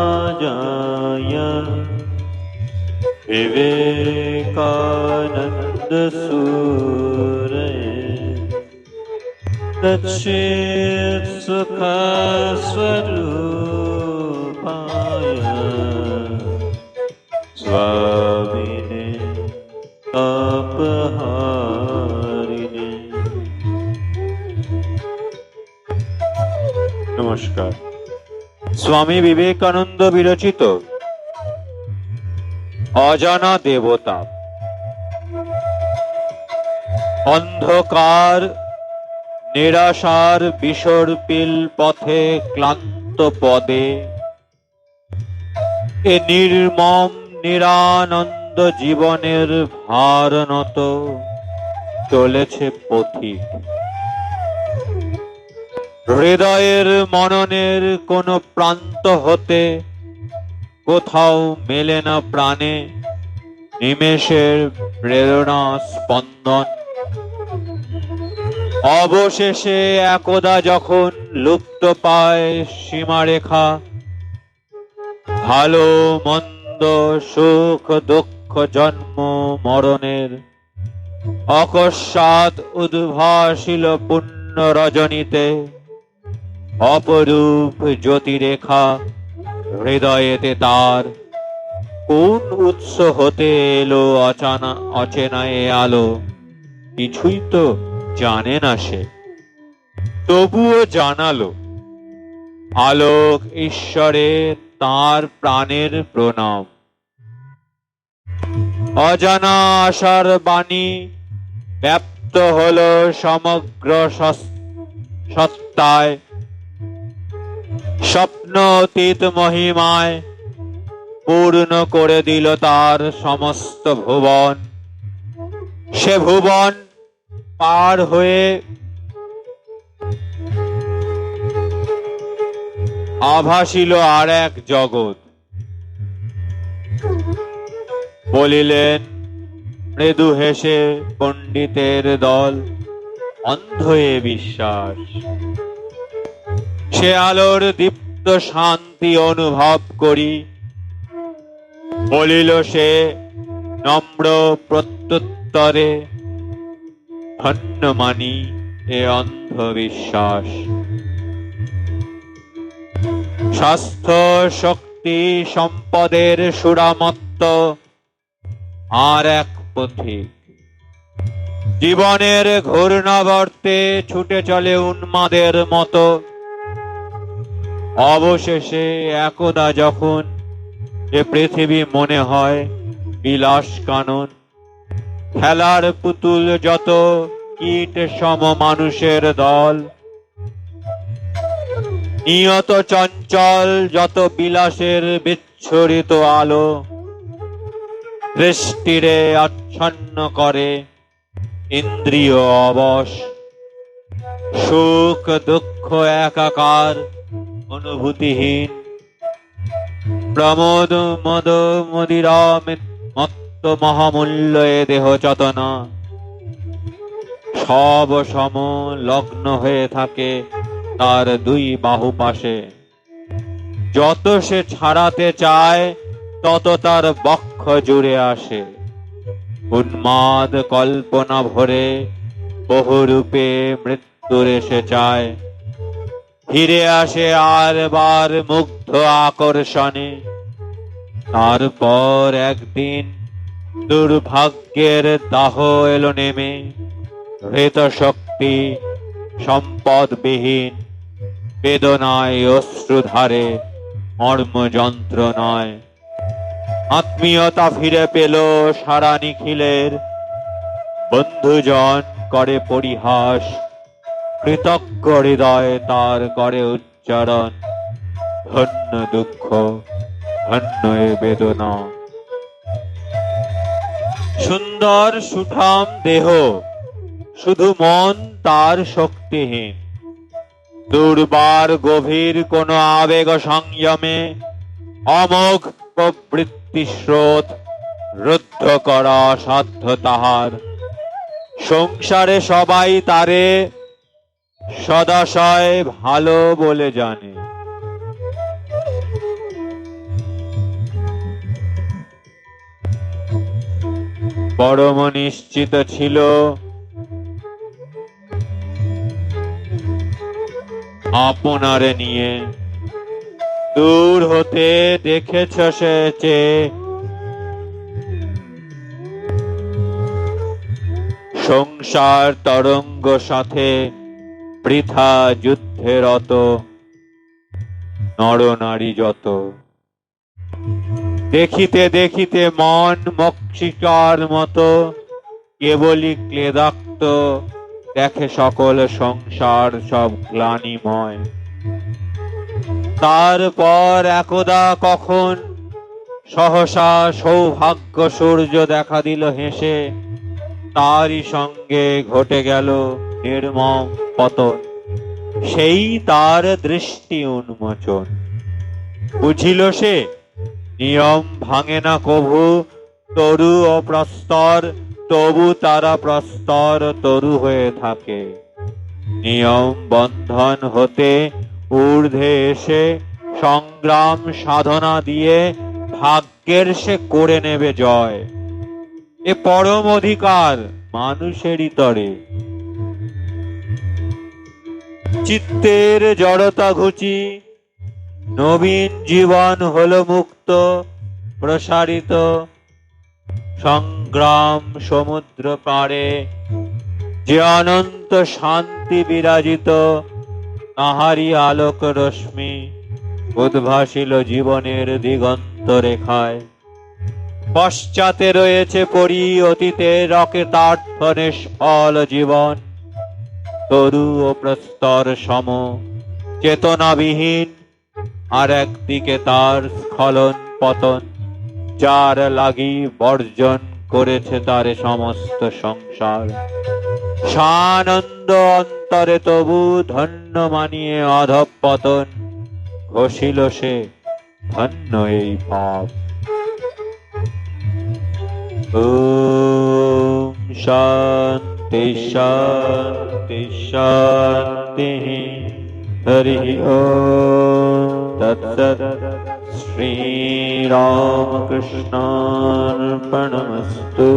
तमश्रीयतिराजाय विवेकानन्दसूरे दक्षेत् सुखस्वरूपपाय स्वा दक्षित्सुखस्वरूपाय स्वामिने अपहारिणे নমস্কার স্বামী বিবেকানন্দ বিরচিত অজানা দেবতা অন্ধকার নিরাশার বিসর্পিল পথে ক্লান্ত পদে এ নির্মম নিরানন্দ জীবনের ভার নত চলেছে পথিক। হৃদয়ের মননের কোন প্রান্ত হতে কোথাও মেলে না প্রাণে নিমেষের প্রেরণা স্পন্দন। অবশেষে একদা যখন লুপ্ত পায় সীমারেখা, ভালো, মন্দ, সুখ, দুঃখ জন্ম মরণের অকস্মাৎ উদ্ভাসিল পুণ্য রজনীতে অপরূপ জ্যোতিরেখা হৃদয়েতে তার কোন উৎস হতে এলো অচানা অচেনা এ আলো? কিছুই তো জানে না সে। তবুও জানালো, আলোক ঈশ্বরে তার প্রাণের প্রণাম। অজানা আশার বাণী ব্যপ্ত হলো সমগ্র সত্তায়। স্বপ্ন অতীত মহিমায় পূর্ণ করে দিল তার সমস্ত ভুবন। সে ভুবন পার হয়ে আভাসিল আর এক জগৎ। বলিলেন, মৃদু হেসে পণ্ডিতের দল অন্ধ এ বিশ্বাস। সে আলোর দীপ্ত শান্তি অনুভব করি। বলিল সে নম্র প্রত্যুত্তরে ধন্য মানি এ অন্ধবিশ্বাস। স্বাস্থ্য, শক্তি, সম্পদের সুরামত্ত আর এক পথিক জীবনের ঘূর্ণাবর্তে ছুটে চলে উন্মাদের মতো। অবশেষে একদা যখন যে পৃথিবী মনে হয় বিলাস কানন, খেলার পুতুল যত কীট সম মানুষের দল, নিয়ত চঞ্চল যত বিলাসের বিচ্ছরিত আলো দৃষ্টিরে আচ্ছন্ন করে ইন্দ্রিয় অবশ। সুখ, দুঃখ, একাকার, অনুভূতিহীন। প্রমোদ, মদ মদিরা মত্ত মহামূল্য এ দেহ চতনা সব সম লগ্ন হয়ে থাকে তার দুই বাহু পাশে যত সে ছাড়াতে চায় তত তার বক্ষ জুড়ে আসে। উন্মাদ কল্পনা ভরে বহুরূপে মৃত্যুর এসে চায়। ফিরে আসে আর বার মুগ্ধ আকর্ষণে। তারপর একদিন দুর্ভাগ্যের দাহ এলো নেমে। হৃত শক্তি সম্পদবিহীন, বেদনায় অশ্রুধারে মর্ম যন্ত্রণায় আত্মীয়তা ফিরে পেল সারা নিখিলের। বন্ধুজন করে পরিহাস, কৃতজ্ঞ হৃদয় তার করে উচ্চারণ। ধন্য দুঃখ, ধন্য এ বেদনা। সুন্দর সুঠাম দেহ, শুধু মন তার শক্তিহীন। দুর্বার গভীর কোন আবেগ সংযমে, অমোঘ প্রবৃত্তি স্রোত রুদ্ধ করা সাধ্য তাহার। সংসারে সবাই তারে সদাশয় ভালো বলে জানে। পরম নিশ্চিত ছিল। আপনারে নিয়ে দূর হতে দেখেছ সে চেয়ে সংসার তরঙ্গ সাথে বৃথা যুদ্ধে রত নরনারী যত। দেখিতে দেখিতে মন মক্ষিকার মতো কেবলই ক্লেদাক্ত, দেখে সকল সংসার সব গ্লানিময়। তারপর একদা কখন সহসা সৌভাগ্য সূর্য দেখা দিল হেসে, তারই সঙ্গে ঘটে গেল নির্মম পতন। সেই তার দৃষ্টি উন্মোচন। বুঝিল সে, নিয়ম ভাঙে না কভু, তরু ও প্রস্তর, তবু তারা প্রস্তর তরু হয়ে থাকে। নিয়ম বন্ধন হতে ঊর্ধ্বে এসে সংগ্রাম সাধনা দিয়ে ভাগ্যের সে করে নেবে জয়। এ পরম অধিকার মানুষেরই তরে। চিত্তের জড়তা ঘুচি, নবীন জীবন হল মুক্ত, প্রসারিত। সংগ্রাম সমুদ্র পাড়ে যে অনন্ত শান্তি বিরাজিত তাহারি আলোক রশ্মি, উদ্ভাসিল জীবনের দিগন্ত রেখায়। পশ্চাতে রয়েছে পরি অতীতে রকেতার্থ নিষ্ফল জীবন। তরু ও প্রস্তর সম, চেতনাবিহীন, আর একদিকে তার স্খলন পতন, যার লাগি বর্জন করেছে তার সমস্ত সংসার। সানন্দ অন্তরে তবু ধন্য মানিয়ে অধপতন ঘষিল সে, ধন্য এই পাপ। শান্তি শান্তি শান্তি। হরি তৎসৎ শ্রীরামকৃষ্ণার্পণমস্তু।